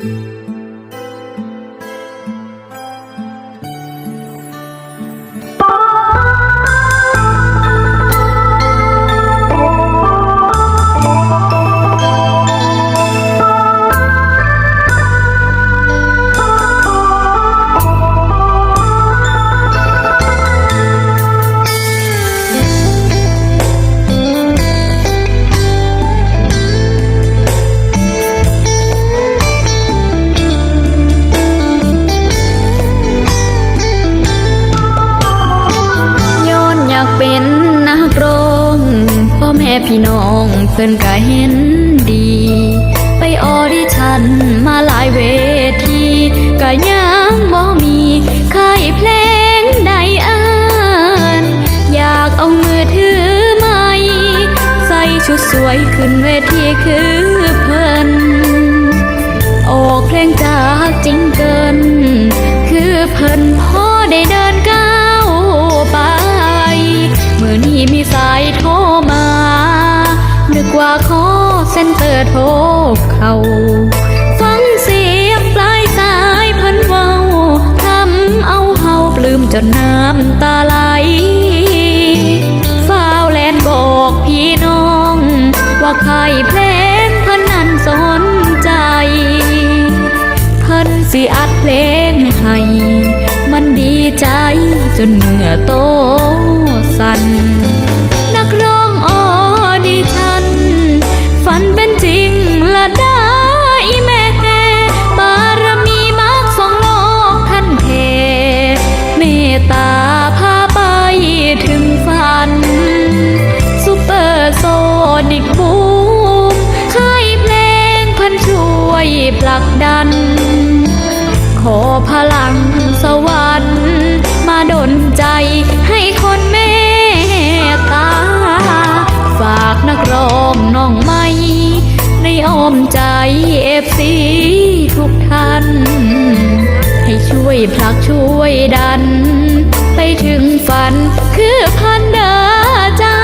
ย้ ม่พี่น้องเพิ่นก็เห็นดี ไปออดิชันมาหลายเวทีก็ยังบ่มีค่ายเพลงใดอ่านอยากเอามือถือไม้ใส่ชุดสวยขึ้นเวทีคือเพิ่นออกเพลงจากจริงเกิน นึกว่าขอเส้นเตอร์โทรเขาฟังเสียงปลายสายเพิ่นเว้าทำเอาเฮาปลื้มจนน้ำตาไหลฟ้าวแลนบอกพี่น้อง ว่าใครเพลงเพิ่นนั้นสนใจ เพิ่นสิอัดเพลงให้มันดีใจจนเหงื่อโตสั่นนักร้อง ฟซีทุกท่าน ให้ช่วยผลักช่วยดัน ไปถึงฝันคือพันเดอจ้า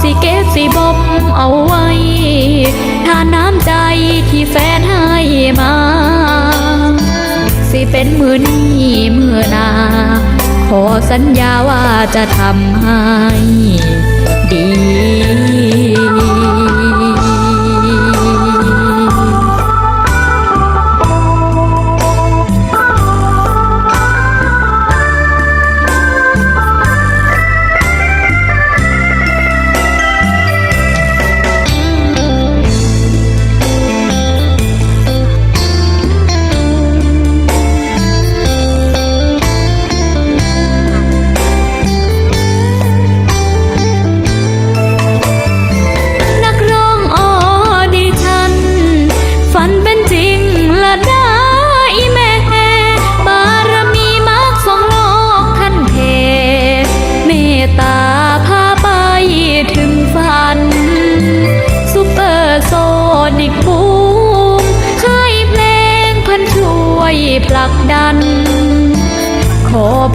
สิเก็บสิบบเอาไว้ทานน้ำใจที่แฟนให้มา สิเป็นมือนี้มือนา ขอสัญญาว่าจะทำให้ดี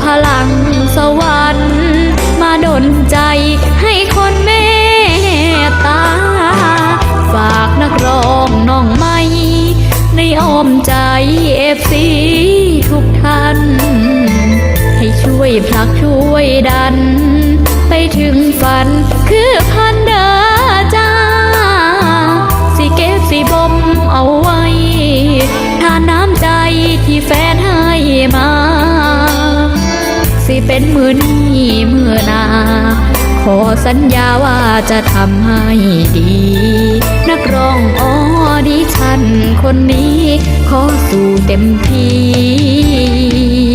พลังสวรรค์มาดลใจให้คนเมตตา ฝากนักร้องน้องไม่ในอ้อมใจเอฟซีทุกท่าน ให้ช่วยผลักช่วยดัน ไปถึงฝันคือพันเดอจ้า สิเก็บสิบมเอาไว้ทานน้ำใจที่แฟนให้มา สิเป็นมือนี้มือนา ขอสัญญาว่าจะทำให้ดี นักร้องออดิชั่นคนนี้ ขอสู่เต็มที่